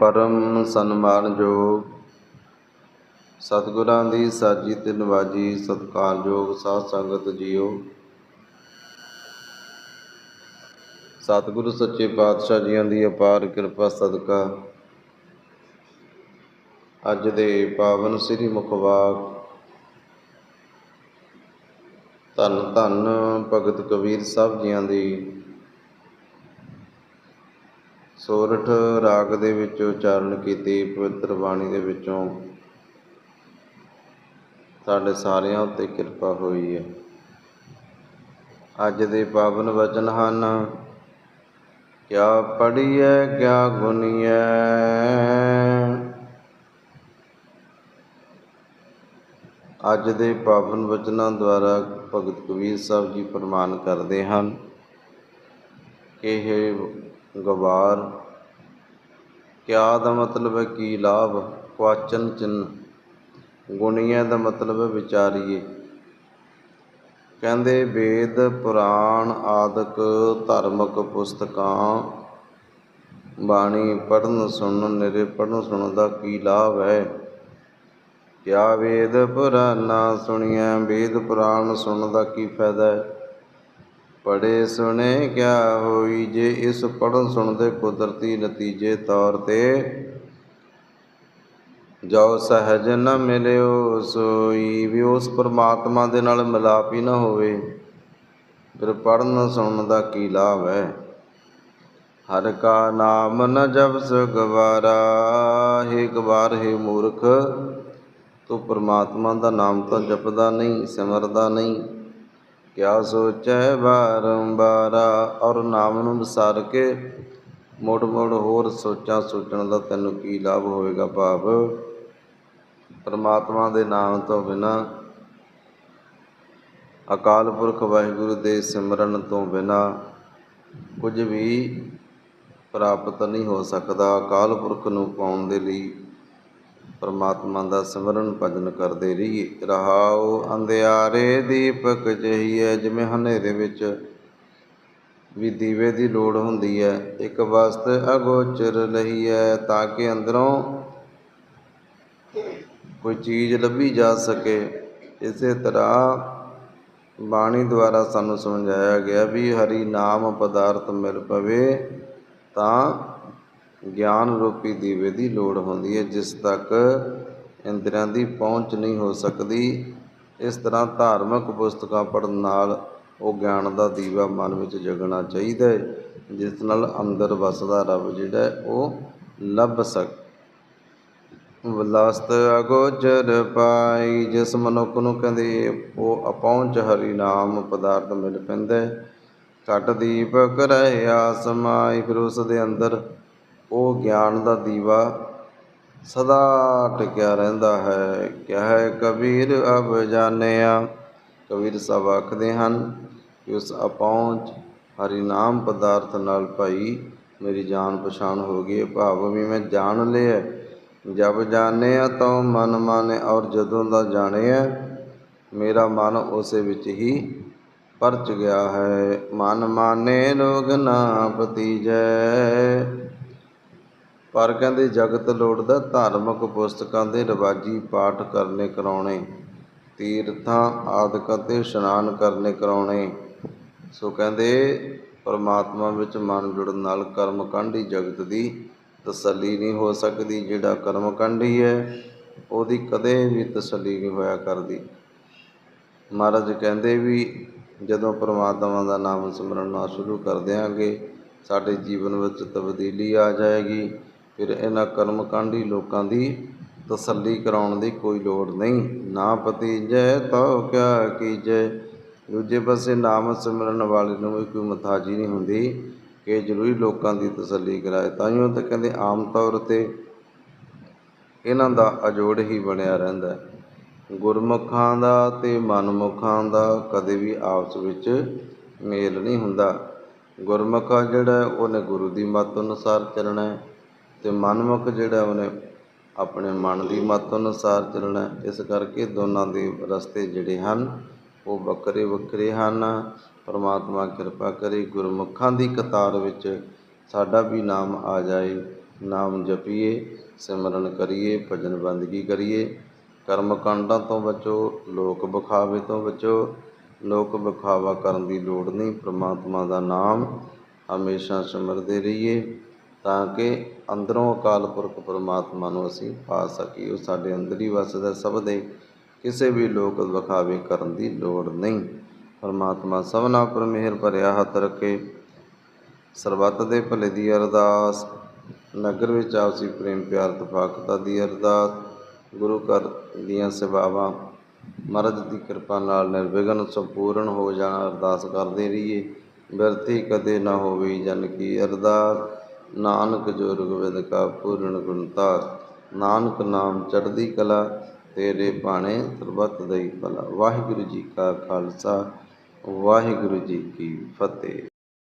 ਪਰਮ ਸਨਮਾਨਯੋਗ ਸਤਿਗੁਰਾਂ ਦੀ ਸਾਜੀ ਤੇ ਨਵਾਜੀ ਸਤਿਕਾਰਯੋਗ ਸਾਧ ਸੰਗਤ ਜੀਓ। ਸਤਿਗੁਰੂ ਸੱਚੇ ਪਾਤਸ਼ਾਹ ਜੀਆਂ ਦੀ ਅਪਾਰ ਕਿਰਪਾ ਸਦਕਾ। ਅੱਜ ਦੇ ਪਾਵਨ ਸ੍ਰੀ ਮੁਖਵਾਕ ਧੰਨ ਧੰਨ ਭਗਤ ਕਬੀਰ ਸਾਹਿਬ ਜੀਆਂ ਦੀ ਸੋਰਠ ਰਾਗ ਦੇ ਵਿੱਚ ਉਚਾਰਨ ਕੀਤੀ, ਪਵਿੱਤਰ ਬਾਣੀ ਦੇ ਵਿੱਚੋਂ ਸਾਡੇ ਸਾਰਿਆਂ ਉੱਤੇ ਕਿਰਪਾ ਹੋਈ ਹੈ। ਅੱਜ ਦੇ ਪਾਵਨ ਵਚਨ ਹਨ, ਕਿਆ ਪੜੀਐ ਕਿਆ ਗੁਨੀਐ ਅੱਜ ਦੇ ਪਾਵਨ ਵਚਨਾਂ ਦੁਆਰਾ ਭਗਤ ਕਬੀਰ ਸਾਹਿਬ ਜੀ ਪ੍ਰਮਾਨ ਕਰਦੇ ਹਨ ਕਿ ਇਹ ਗਵਾਰ ਕਿਆ ਦਾ ਮਤਲਬ ਹੈ ਕੀ ਲਾਭ? ਕੁਆਚਨ ਚਿੰਨ ਗੁਣੀਆਂ ਦਾ ਮਤਲਬ ਹੈ ਵਿਚਾਰੀਏ। ਕਹਿੰਦੇ, ਵੇਦ, ਪੁਰਾਣ ਆਦਿਕ ਧਾਰਮਿਕ ਪੁਸਤਕਾਂ ਬਾਣੀ ਪੜਨ ਸੁਣਨ ਨਿਰੇ ਪੜਨ ਸੁਣਨ ਦਾ ਕੀ ਲਾਭ ਹੈ? ਕਿਆ ਵੇਦ ਪੁਰਾਣਾ ਸੁਣੀਆਂ ਵੇਦ ਪੁਰਾਣ ਸੁਣਨ ਦਾ ਕੀ ਫਾਇਦਾ ਹੈ? ਪੜੇ ਸੁਣੇ ਕਿਆ ਹੋਈ ਜੇ ਇਸ ਪੜਨ ਸੁਣ ਦੇ ਕੁਦਰਤੀ ਨਤੀਜੇ ਤੌਰ ਤੇ? ਜੋ ਸਹਿਜ ਨ ਮਿਲਿਓ ਸੋਈ ਵੀ ਉਸ ਪਰਮਾਤਮਾ ਦੇ ਨਾਲ ਮਿਲਾਪ ਹੀ ਨਾ ਹੋਵੇ। ਫਿਰ ਪੜਨ ਸੁਣਨ ਦਾ ਕੀ ਲਾਭ ਹੈ? ਹਰ ਕਾ ਨਾਮ ਨ ਜਪਸ ਗਵਾਰਾ ਹੈ ਗਵਾਰ, ਹੈ ਮੂਰਖ, ਤੂੰ ਪਰਮਾਤਮਾ ਦਾ ਨਾਮ ਤਾਂ ਜਪਦਾ ਨਹੀਂ, ਸਿਮਰਦਾ ਨਹੀਂ। ਕਿਆ ਸੋਚੈ ਬਾਰੰਬਾਰ ਔਰ ਨਾਮ ਨੂੰ ਵਿਸਾਰ ਕੇ ਮੁੜ ਮੁੜ ਹੋਰ ਸੋਚਾਂ ਸੋਚਣ ਦਾ ਤੈਨੂੰ ਕੀ ਲਾਭ ਹੋਵੇਗਾ ਭਾਵ? ਪਰਮਾਤਮਾ ਦੇ ਨਾਮ ਤੋਂ ਬਿਨਾ, ਅਕਾਲ ਪੁਰਖ ਵਾਹਿਗੁਰੂ ਦੇ ਸਿਮਰਨ ਤੋਂ ਬਿਨਾ ਕੁਝ ਵੀ ਪ੍ਰਾਪਤ ਨਹੀਂ ਹੋ ਸਕਦਾ। ਅਕਾਲ ਪੁਰਖ ਨੂੰ ਪਾਉਣ ਦੇ ਲਈ ਪਰਮਾਤਮਾ ਦਾ ਸਿਮਰਨ ਭਜਨ ਕਰਦੇ ਰਹੀਏ। ਰਹਾਉ ਅੰਧਿਆਰੇ ਦੀਪਕ ਜਹੀਏ ਜਿਵੇਂ ਹਨੇਰੇ ਵਿੱਚ ਵੀ ਦੀਵੇ ਦੀ ਲੋੜ ਹੁੰਦੀ ਹੈ ਇੱਕ ਵਸਤ ਅਗੋਚਰ ਹੈ ਤਾਂ ਕਿ ਅੰਦਰੋਂ ਕੋਈ ਚੀਜ਼ ਲੱਭੀ ਜਾ ਸਕੇ। ਇਸੇ ਤਰ੍ਹਾਂ ਬਾਣੀ ਦੁਆਰਾ ਸਾਨੂੰ ਸਮਝਾਇਆ ਗਿਆ ਵੀ ਹਰੀ ਨਾਮ ਪਦਾਰਥ ਮਿਲ ਪਵੇ, ਤਾਂ ਗਿਆਨ ਰੂਪੀ ਦੀਵੇ ਦੀ ਲੋੜ ਹੁੰਦੀ ਹੈ, ਜਿਸ ਤੱਕ ਇੰਦਰੀਆਂ ਦੀ ਪਹੁੰਚ ਨਹੀਂ ਹੋ ਸਕਦੀ। ਇਸ ਤਰ੍ਹਾਂ ਧਾਰਮਿਕ ਪੁਸਤਕਾਂ ਪੜ੍ਹਨ ਨਾਲ ਉਹ ਗਿਆਨ ਦਾ ਦੀਵਾ ਮਨ ਵਿੱਚ ਜਗਣਾ ਚਾਹੀਦਾ ਹੈ, ਜਿਸ ਨਾਲ ਅੰਦਰ ਵਸਦਾ ਰੱਬ ਜਿਹੜਾ ਉਹ ਲੱਭ ਸਕ, ਵਲਸਤ ਅਗੋਚਰ ਪਾਈ, ਜਿਸ ਮਨੁੱਖ ਨੂੰ ਕਹਿੰਦੇ ਉਹ ਅਪਹੁੰਚ ਹਰੀ ਨਾਮ ਪਦਾਰਥ ਮਿਲ ਪੈਂਦਾ ਹੈ। ਘਟ ਦੀਪਕ ਰਹਿਆ ਆਸਮਾਈ ਫਿਰ ਉਸ ਦੇ ਅੰਦਰ ਉਹ ਗਿਆਨ ਦਾ ਦੀਵਾ ਸਦਾ ਟਿਕਿਆ ਰਹਿੰਦਾ ਹੈ। ਕਿਆ ਹੈ ਕਬੀਰ ਅਬ ਜਾਣਿਆ, ਕਬੀਰ ਸਾਹਿਬ ਆਖਦੇ ਹਨ, ਕਿ ਉਸ ਅਪਹੁੰਚ ਹਰੀ ਨਾਮ ਪਦਾਰਥ ਨਾਲ ਭਾਈ ਮੇਰੀ ਜਾਣ ਪਛਾਣ ਹੋ ਗਈ ਭਾਵ ਵੀ ਮੈਂ ਜਾਣ ਲਿਆ ਜਬ ਜਾਣਿਆ ਤਾਂ ਮਨ ਮਾਨੇ ਔਰ ਜਦੋਂ ਦਾ ਜਾਣਿਆ, ਮੇਰਾ ਮਨ ਉਸੇ ਵਿੱਚ ਹੀ ਪਰਚ ਗਿਆ ਹੈ। ਮਨ ਮਾਨੇ ਲੋਗ ਨਾ ਪਤੀਜੈ ਪਰ ਕਹਿੰਦੇ ਜਗਤ ਲੋੜਦਾ ਧਾਰਮਿਕ ਪੁਸਤਕਾਂ ਦੇ ਰਵਾਜੀ ਪਾਠ ਕਰਨੇ ਕਰਾਉਣੇ, ਤੀਰਥਾਂ ਆਦਿਕ ਤੇ ਇਸ਼ਨਾਨ ਕਰਨੇ ਕਰਾਉਣੇ। ਸੋ ਕਹਿੰਦੇ ਪਰਮਾਤਮਾ ਵਿੱਚ ਮਨ ਜੁੜਨ ਨਾਲ ਕਰਮ ਕਾਂਢੀ ਜਗਤ ਦੀ ਤਸੱਲੀ ਨਹੀਂ ਹੋ ਸਕਦੀ, ਜਿਹੜਾ ਕਰਮ ਕਾਂਢੀ ਹੈ, ਉਹਦੀ ਕਦੇ ਵੀ ਤਸੱਲੀ ਨਹੀਂ ਹੋਇਆ ਕਰਦੀ। ਮਹਾਰਾਜ ਕਹਿੰਦੇ ਵੀ ਜਦੋਂ ਪਰਮਾਤਮਾ ਦਾ ਨਾਮ ਸਿਮਰਨ ਨਾਲ ਸ਼ੁਰੂ ਕਰ ਦਿਆਂਗੇ, ਸਾਡੇ ਜੀਵਨ ਵਿੱਚ ਤਬਦੀਲੀ ਆ ਜਾਏਗੀ। ਫਿਰ ਇਹਨਾਂ ਕਰਮ ਕਾਂਢੀ ਲੋਕਾਂ ਦੀ ਤਸੱਲੀ ਕਰਾਉਣ ਦੀ ਕੋਈ ਲੋੜ ਨਹੀਂ। ਨਾ ਪਤੀ ਜੈ ਤਉ ਕਿਆ ਕੀਜੈ। ਦੂਜੇ ਪਾਸੇ ਨਾਮ ਸਿਮਰਨ ਵਾਲੇ ਨੂੰ ਵੀ ਕੋਈ ਮਥਾਜੀ ਨਹੀਂ ਹੁੰਦੀ ਕਿ ਜ਼ਰੂਰੀ ਲੋਕਾਂ ਦੀ ਤਸੱਲੀ ਕਰਾਏ। ਤਾਈਓ ਤਾਂ ਕਹਿੰਦੇ ਆਮ ਤੌਰ ਤੇ ਇਹਨਾਂ ਦਾ ਅਜੋੜ ਹੀ ਬਣਿਆ ਰਹਿੰਦਾ ਗੁਰਮੁਖਾਂ ਦਾ ਤੇ ਮਨਮੁਖਾਂ ਦਾ ਕਦੇ ਵੀ ਆਪਸ ਵਿੱਚ ਮੇਲ ਨਹੀਂ ਹੁੰਦਾ। ਗੁਰਮੁਖਾ ਜਿਹੜਾ, ਉਹਨੇ ਗੁਰੂ ਦੀ ਮੱਤ ਅਨੁਸਾਰ ਚੱਲਣਾ ਹੈ। ਤੇ ਮਨਮੁਖ ਜਿਹੜਾ ਉਹਨੇ ਆਪਣੇ ਮਨ ਦੀ ਮੱਤ ਅਨੁਸਾਰ ਚੱਲਣਾ ਇਸ ਕਰਕੇ ਦੋਨਾਂ ਦੇ ਰਸਤੇ ਜਿਹੜੇ ਹਨ, ਉਹ ਵੱਖਰੇ ਵੱਖਰੇ ਹਨ। ਪਰਮਾਤਮਾ ਕਿਰਪਾ ਕਰੇ, ਗੁਰਮੁਖਾਂ ਦੀ ਕਤਾਰ ਵਿੱਚ ਸਾਡਾ ਵੀ ਨਾਮ ਆ ਜਾਏ। ਨਾਮ ਜਪੀਏ, ਸਿਮਰਨ ਕਰੀਏ, ਭਜਨ ਬੰਦਗੀ ਕਰੀਏ। ਕਰਮ ਕਾਂਡਾਂ ਤੋਂ ਬਚੋ, ਲੋਕ ਵਿਖਾਵੇ ਤੋਂ ਬਚੋ। ਲੋਕ ਵਿਖਾਵਾ ਕਰਨ ਦੀ ਲੋੜ ਨਹੀਂ, ਪ੍ਰਮਾਤਮਾ ਦਾ ਨਾਮ ਹਮੇਸ਼ਾ ਸਿਮਰਦੇ ਰਹੀਏ। ਤਾਂ ਕਿ ਅੰਦਰੋਂ ਅਕਾਲ ਪੁਰਖ ਪਰਮਾਤਮਾ ਨੂੰ ਅਸੀਂ ਪਾ ਸਕੀਏ। ਉਹ ਸਾਡੇ ਅੰਦਰ ਹੀ ਵਸਦਾ ਸਭ ਦੇ ਕਿਸੇ ਵੀ ਲੋਕ ਵਿਖਾਵੇ ਕਰਨ ਦੀ ਲੋੜ ਨਹੀਂ। ਪਰਮਾਤਮਾ ਸਭਨਾ ਉੱਪਰ ਮਿਹਰ ਭਰਿਆ ਹੱਥ ਰੱਖੇ। ਸਰਬੱਤ ਦੇ ਭਲੇ ਦੀ ਅਰਦਾਸ। ਨਗਰ ਵਿੱਚ ਆਪਸੀ ਪ੍ਰੇਮ ਪਿਆਰ ਤਫਾਕਤਾ ਦੀ ਅਰਦਾਸ। ਗੁਰੂ ਘਰ ਦੀਆਂ ਸੇਵਾਵਾਂ। ਮਹਾਰਾਜ ਦੀ ਕਿਰਪਾ ਨਾਲ ਨਿਰਵਿਘਨ ਸੰਪੂਰਨ ਹੋ ਜਾਣਾ ਅਰਦਾਸ ਕਰਦੇ ਰਹੀਏ। ਬਿਰਤੀ ਕਦੇ ਨਾ ਹੋਵੇ ਜਨ ਕੀ ਅਰਦਾਸ। ਨਾਨਕ ਜੋ ਰਗਵਿੰਦ ਕਾ ਪੂਰਨ ਗੁਣਤਾ ਨਾਨਕ ਨਾਮ ਚੜ੍ਹਦੀ ਕਲਾ, ਤੇਰੇ ਬਾਣੇ ਸਰਬੱਤ ਦਈ ਭਲਾ। ਵਾਹਿਗੁਰੂ ਜੀ ਕਾ ਖਾਲਸਾ, ਵਾਹਿਗੁਰੂ ਜੀ ਕੀ ਫਤਿਹ।